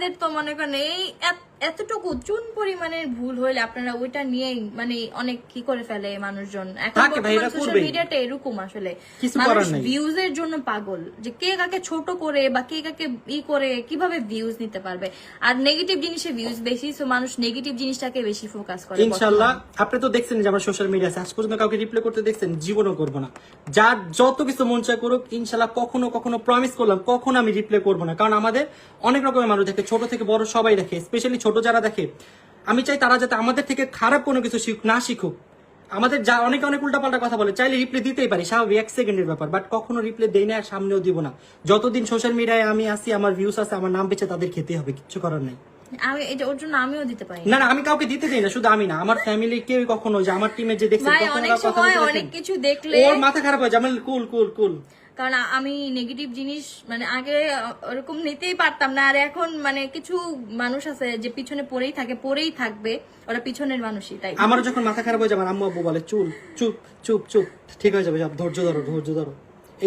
আমাদের তো মনে করেন এই এত- এতটুকু চুন পরিমাণের ভুল হইলে আপনারা ওইটা নিয়েই মানে অনেক কি করে ফেলে মানুষজন? এখন সোশ্যাল মিডিয়াটা এরকম আসলে। মানুষ ভিউজ এর জন্য পাগল। যে কে কাকে ছোট করে বা কে কাকে ই করে কীভাবে ভিউজ নিতে পারবে? আর নেগেটিভ জিনিসে ভিউজ বেশি সো মানুষ নেগেটিভ জিনিসটাকে বেশি ফোকাস করে ইনশাল্লাহ আপনি তো দেখছেন যে আমরা সোশ্যাল মিডিয়া আজ পর্যন্ত কাউকে রিপ্লাই করতে দেখছেন জীবনও করব না। যার যত কিছু মন চায় করুক ইনশাল্লাহ কখনো কখনো প্রমিস করলাম কখনো আমি রিপ্লাই করব না। কারণ আমাদের অনেক রকমের মানুষ দেখে ছোট থেকে বড় সবাই দেখে স্পেশালি ছোট যারা দেখে আমি চাই তারা যাতে আমাদের থেকে খারাপ কোনো কিছু শিখ না শিখুক। আমাদের যা অনেকে অনেক উল্টাপাল্টা কথা বলে চাইলে রিপ্লাই দিতেই পারি স্বাভাবিক এক সেকেন্ডের ব্যাপার বাট কখনো রিপ্লাই দেই না সামনেও দিব না। যতদিন সোশ্যাল মিডিয়ায় আমি আসি আমার ভিউস আছে আমার নাম বেঁচে তাদের খেতে হবে কিছু করার নাই। আমি এটা ওর জন্য আমিও দিতে পারি। না না আমি কাউকে দিতে চাই না শুধু আমি না আমার ফ্যামিলি কেউ কখনো যে আমার টিমে যে দেখছে অনেক সময় অনেক কিছু দেখলে ওর মাথা খারাপ হয়ে যায় কুল কুল কুল। কারণ আমি নেগেটিভ জিনিস মানে আগে ওরকম নিতেই পারতাম না। আর এখন মানে কিছু মানুষ আছে যে পিছনে পড়েই থাকে পড়েই থাকবে। ওরা পিছনের মানুষই তাই আমার যখন মাথা খারাপ হয়ে যাবে আম্মু আব্বু বলে চুল চুপ চুপ চুপ ঠিক হয়ে যাবে যাব, ধৈর্য ধরো ধৈর্য ধরো।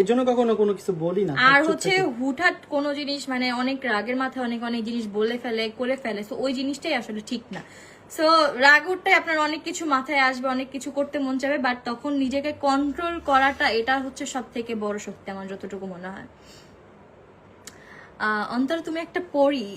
এই জন্য কখনো কোনো কিছু বলি না আর হচ্ছে। হুটহাট কোনো জিনিস মানে অনেক রাগের মাথায় অনেক অনেক জিনিস বলে ফেলে করে ফেলে তো ওই জিনিসটাই আসলে ঠিক না। সো রাগ উঠতে আপনার অনেক কিছু মাথায় আসবে, অনেক কিছু করতে মন চাবে বাট তখন নিজেকে কন্ট্রোল করাটা এটা হচ্ছে সব থেকে বড় শক্তি আমার যতটুকু মনে হয়। অন্তর, তুমি একটা পড়ি